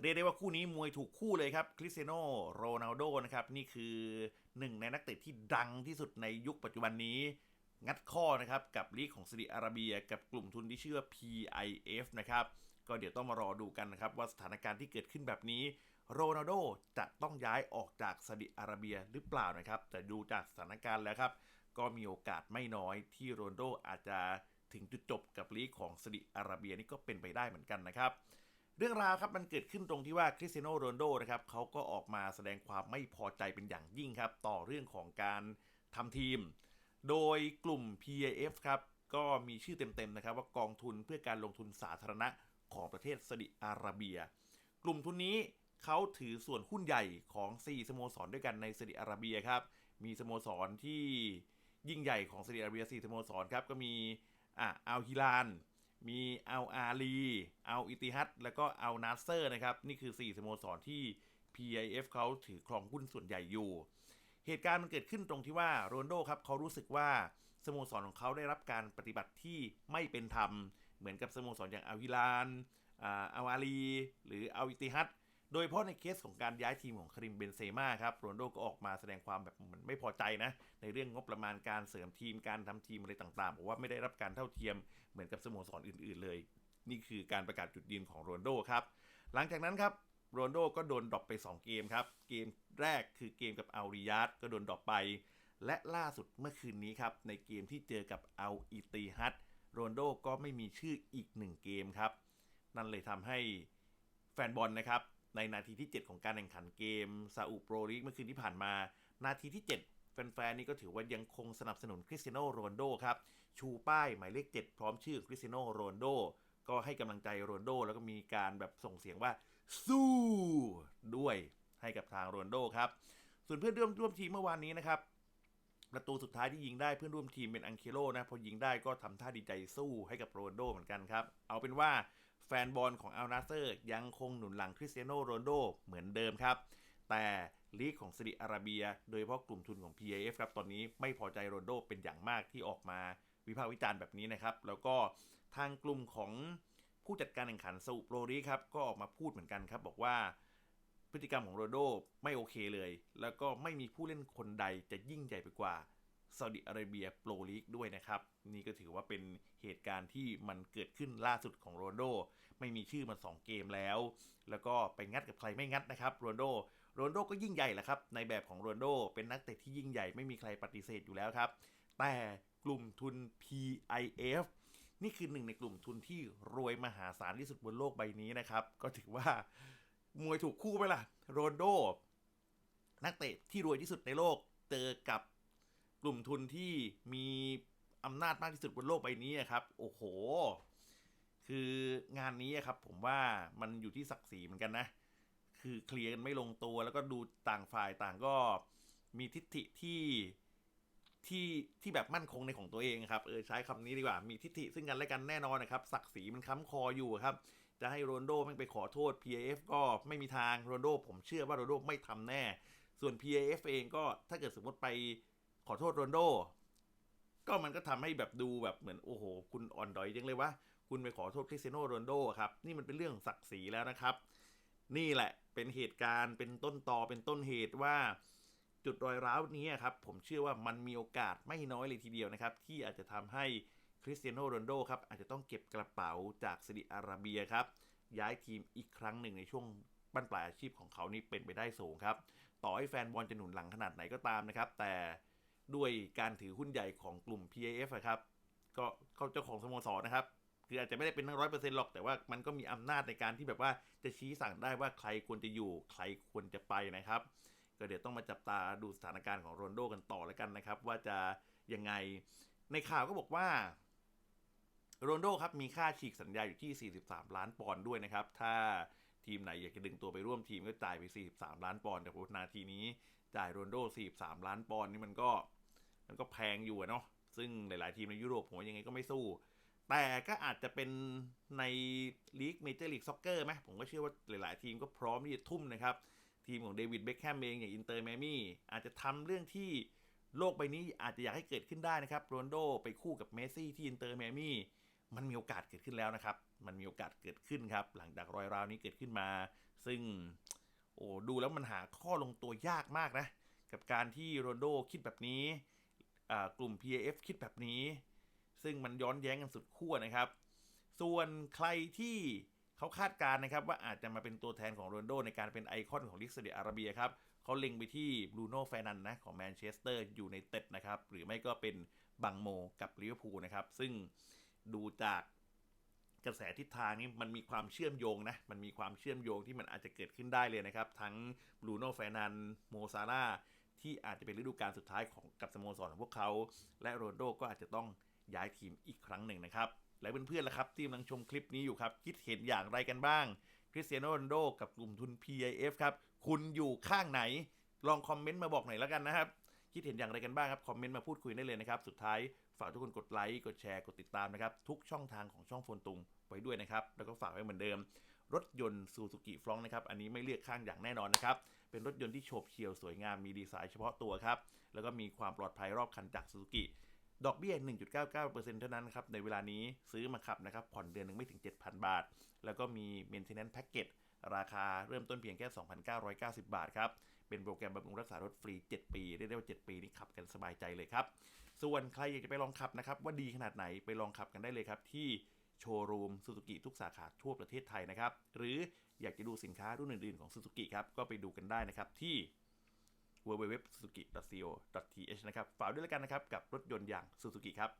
เรียกได้ว่าคู่นี้มวยถูกคู่เลยครับคริสเตียโนโรนัลโดนะครับนี่คือหนึ่งในนักเตะที่ดังที่สุดในยุคปัจจุบันนี้ งัดข้อนะครับกับลีกของซาอุดิอาระเบีย กับกลุ่มทุนที่ชื่อ PIF นะครับก็เดี๋ยวต้องมารอดูกันนะครับว่าสถานการณ์ที่เกิดขึ้นแบบนี้โรนัลโดจะต้องย้ายออกจากซาอุดิอาระเบียหรือเปล่านะครับ แต่ดูจากสถานการณ์แล้วครับก็มีโอกาสไม่น้อยที่โรนัลโดอาจจะถึงจุดจบกับลีกของซาอุดิอาระเบียนี่ก็เป็นไปได้เหมือนกันนะครับ เรื่องราวครับมันเกิดขึ้นตรงที่ว่าคริสเตียโนโรนโดนะครับเขาก็ออกมาแสดงความไม่พอใจเป็นอย่างยิ่งครับ ต่อเรื่องของการทำทีม โดยกลุ่ม PAF ครับก็มีชื่อเต็มๆนะครับว่ากองทุนเพื่อการลงทุนสาธารณะของประเทศซาอุดิอาระเบีย กลุ่มทุนนี้เขาถือส่วนหุ้นใหญ่ของ 4 สโมสรด้วยกันในซาอุดิอาระเบียครับ มีสโมสรที่ยิ่งใหญ่ของซาอุดิอาระเบีย 4 สโมสรครับก็มีอะอัลฮิลาน มีอัลอาลีอัลอิติฮัดแล้วก็อัลนาเซอร์นะครับ นี่คือ 4สโมสรที่ PIF เขาถือครองหุ้นส่วนใหญ่อยู่ เหตุการณ์มันเกิดขึ้นตรงที่ว่าโรนโดครับเขารู้สึกว่าสโมสรของเขาได้รับการปฏิบัติที่ไม่เป็นธรรม เหมือนกับสโมสรอย่างอัลฮิลานอัลอาลี หรืออัลอิติฮัด โดยเฉพาะในเคสของการย้ายทีมของคริมเบนเซม่าครับโรนโดก็ออกมาแสดงความแบบเหมือนไม่พอใจนะ ในเรื่องงบประมาณการเสริมทีมการทำทีมอะไรต่างๆบอกว่าไม่ได้รับการเท่าเทียมเหมือนกับสโมสรอื่น ๆ เลย นี่คือการประกาศจุดยืนของโรนโดครับหลังจากนั้นครับโรนโดก็โดนดรอปไป 2 เกมครับ เกมแรกคือเกมกับอัลริยัดก็โดนดรอปไป และล่าสุดเมื่อคืนนี้ครับในเกมที่เจอกับอัลอิติฮัดโรนโดก็ไม่มีชื่ออีกหนึ่งเกมครับ นั่นเลยทำให้แฟนบอลนะครับ ในนาทีที่ 7 ของการแข่งขันเกมซาอุโปรลีกเมื่อคืนที่ผ่านมา นาทีที่ 7 แฟนๆนี่ก็ถือว่ายังคงสนับสนุนคริสเตียโนโรนโดครับ ชูป้ายหมายเลข 7 พร้อมชื่อคริสเตียโนโรนโดก็ให้กำลังใจโรนโดแล้วก็มีการแบบส่งเสียงว่า สู้ ด้วยให้กับทางโรนโดครับ ส่วนเพื่อนร่วมร่วมทีมเมื่อวานนี้นะครับประตูสุดท้ายที่ยิงได้เพื่อนร่วมทีมเป็นอังเคโลนะพอยิงได้ก็ทำท่าดีใจสู้ให้กับโรนโดเหมือนกันครับ เอาเป็นว่า แฟนบอลของอัลนาเซอร์ยังคงหนุนหลังคริสเตียโนโรนโดเหมือนเดิมครับ แต่ลีกของซาอุดิอาระเบีย โดยเฉพาะกลุ่มทุนของ PAF ครับตอนนี้ไม่พอใจโรนโดเป็นอย่างมากที่ออกมาวิพากษ์วิจารณ์แบบนี้นะครับ แล้วก็ทางกลุ่มของผู้จัดการแข่งขันซาอุโปรลีครับก็ออกมาพูดเหมือนกันครับ บอกว่าพฤติกรรมของโรนโดไม่โอเคเลย แล้วก็ไม่มีผู้เล่นคนใดจะยิ่งใหญ่ไปกว่า ซาอุดิอาระเบียโปรลีกด้วยนะครับ นี่ก็ถือว่าเป็นเหตุการณ์ที่มันเกิดขึ้นล่าสุดของโรนโด ไม่มีชื่อมา 2 เกมแล้ว แล้วก็ไปงัดกับใครไม่งัดนะครับโรนโดโรนโดก็ยิ่งใหญ่แหละครับ ในแบบของโรนโด เป็นนักเตะที่ยิ่งใหญ่ไม่มีใครปฏิเสธอยู่แล้วครับ แต่กลุ่มทุน PIF นี่คือหนึ่งในกลุ่มทุนที่รวยมหาศาลที่สุดบนโลกใบนี้นะครับ ก็ถือว่ามวยถูกคู่ไปล่ะโรนโด นักเตะที่รวยที่สุดในโลกเจอกับ กลุ่มทุนที่มีอำนาจมากที่สุดบนโลกใบนี้ครับ โอ้โห คืองานนี้ครับ ผมว่ามันอยู่ที่ศักดิ์ศรีเหมือนกันนะ คือเคลียร์กันไม่ลงตัว แล้วก็ดูต่างฝ่ายต่างก็มีทิฏฐิที่ที่ที่แบบมั่นคงในของตัวเองครับเออใช้คำนี้ดีกว่ามีทิฏฐิซึ่งกันและกันแน่นอนนะครับศักดิ์ศรีมันค้ำคออยู่ครับ จะให้โรนโดแม่ไปขอโทษ PAF ก็ไม่มีทางโรนโด ผมเชื่อว่าโรนโดไม่ทำแน่ ส่วน PAF เองก็ถ้าเกิดสมมติไป ขอโทษโรนโด ก็มันก็ทำให้แบบดูแบบเหมือนโอ้โห คุณอ่อนดอยจังเลยวะคุณไปขอโทษคริสเตียโนโรนโดครับ นี่มันเป็นเรื่องศักดิ์ศรีแล้วนะครับ นี่แหละเป็นเหตุการณ์เป็นต้นตอเป็นต้นเหตุว่าจุดรอยร้าวนี้ครับผมเชื่อว่ามันมีโอกาสไม่น้อยเลยทีเดียวนะครับ ที่อาจจะทำให้คริสเตียโนโรนโดครับอาจจะต้องเก็บกระเป๋าจากซาอุดิอาระเบียครับ ย้ายทีมอีกครั้งหนึ่งในช่วงบั้นปลายอาชีพของเขานี่เป็นไปได้สูงครับ ต่อให้แฟนบอลจะหนุนหลังขนาดไหนก็ตามนะครับ แต่ ด้วยการถือหุ้นใหญ่ของกลุ่ม PAF อะครับ ก็เขาเจ้าของสโมสรนะครับ คืออาจจะไม่ได้เป็นทั้งร้อยเปอร์เซ็นต์หรอก แต่ว่ามันก็มีอำนาจในการที่แบบว่าจะชี้สั่งได้ว่าใครควรจะอยู่ ใครควรจะไปนะครับ ก็เดี๋ยวต้องมาจับตาดูสถานการณ์ของโรนโดกันต่อแล้วกันนะครับ ว่าจะยังไง ในข่าวก็บอกว่าโรนโดครับมีค่าฉีกสัญญาอยู่ที่ 43 ล้านปอนด์ด้วยนะครับ ถ้าทีมไหนอยากจะดึงตัวไปร่วมทีมก็จ่ายไป 43 ล้านปอนด์แต่พนาทีนี้ จ่ายโรนโด43 ล้านปอนด์นี่มันก็ มันก็แพงอยู่เนาะซึ่งหลาย ๆ ทีมในยุโรปผมว่ายังไงก็ไม่สู้ แต่ก็อาจจะเป็นในลีกเมเจอร์ลีกซ็อกเกอร์ไหมผมก็เชื่อว่าหลาย ๆ ทีมก็พร้อมที่จะทุ่มนะครับ ทีมของเดวิดเบคแฮมเองอย่างอินเตอร์แมมี่อาจจะทำเรื่องที่โลกใบนี้อาจจะอยากให้เกิดขึ้นได้นะครับโรนโดไปคู่กับเมสซี่ที่อินเตอร์แมมี่มันมีโอกาสเกิดขึ้นแล้วนะครับ มันมีโอกาสเกิดขึ้นครับ หลังจากรอยร้าวนี้เกิดขึ้นมา ซึ่ง โอ้ดูแล้วมันหาข้อลงตัวยากมากนะ กับการที่โรนโดคิดแบบนี้กลุ่ม PAF คิดแบบนี้ ซึ่งมันย้อนแย้งกันสุดขั้วนะครับ ส่วนใครที่เขาคาดการณ์นะครับ ว่าอาจจะมาเป็นตัวแทนของโรนโดในการเป็นไอคอนของลิกซาดิอาระเบียครับเขาเล็งไปที่บรูโน่แฟนันนะของแมนเชสเตอร์อยูไนเต็ดนะครับ หรือไม่ก็เป็นบังโมกับลิเวอร์พูลนะครับ ซึ่งดูจาก กระแสทิศทางนี้มันมีความเชื่อมโยงนะ มันมีความเชื่อมโยงที่มันอาจจะเกิดขึ้นได้เลยนะครับ ทั้งบรูโน่แฟนันโมซาร่าที่อาจจะเป็นฤดูกาลสุดท้ายของกับสโมสรของพวกเขา และโรนโดก็อาจจะต้องย้ายทีมอีกครั้งหนึ่งนะครับ และเพื่อนๆล่ะครับที่กำลังชมคลิปนี้อยู่ครับ คิดเห็นอย่างไรกันบ้างคริสเตียโนโรนโดกับกลุ่มทุน PIF ครับ คุณอยู่ข้างไหน ลองคอมเมนต์มาบอกหน่อยแล้วกันนะครับ คิดเห็นอย่างไรกันบ้างครับ คอมเมนต์มาพูดคุยได้เลยนะครับ สุดท้ายฝากทุกคนกดไลค์ กดแชร์ กดติดตามนะครับ ทุกช่องทางของช่องโฟนตุงไว้ด้วยนะครับ แล้วก็ฝากไว้เหมือนเดิม รถยนต์ซูซูกิฟลองนะครับ อันนี้ไม่เลือกข้างอย่างแน่นอนนะครับ เป็นรถยนต์ที่โฉบเฉี่ยวสวยงาม มีดีไซน์เฉพาะตัวครับ แล้วก็มีความปลอดภัยรอบคันจากซูซูกิดอกเบี้ย 1.99%เท่านั้นครับ ในเวลานี้ซื้อมาขับนะครับ ผ่อนเดือนหนึ่งไม่ถึง 7,000 บาท แล้วก็มี maintenance package ราคาเริ่มต้นเพียงแค่ 2,990 บาทครับ เป็นโปรแกรมบำรุงรักษารถฟรี 7 ปี เรียกได้ว่า 7 ปีนี่ขับกันสบายใจเลยครับ ส่วนใครอยากจะไปลองขับนะครับ ว่าดีขนาดไหนไปลองขับกันได้เลยครับ ที่โชว์รูมซูซูกิทุกสาขาทั่วประเทศไทยนะครับ หรืออยากจะดูสินค้ารุ่นอื่นๆของซูซูกิครับ ก็ไปดูกันได้นะครับที่ www.suzuki.co.th นะครับ ฝากด้วยแล้วกันนะครับกับรถยนต์อย่างซูซูกิครับ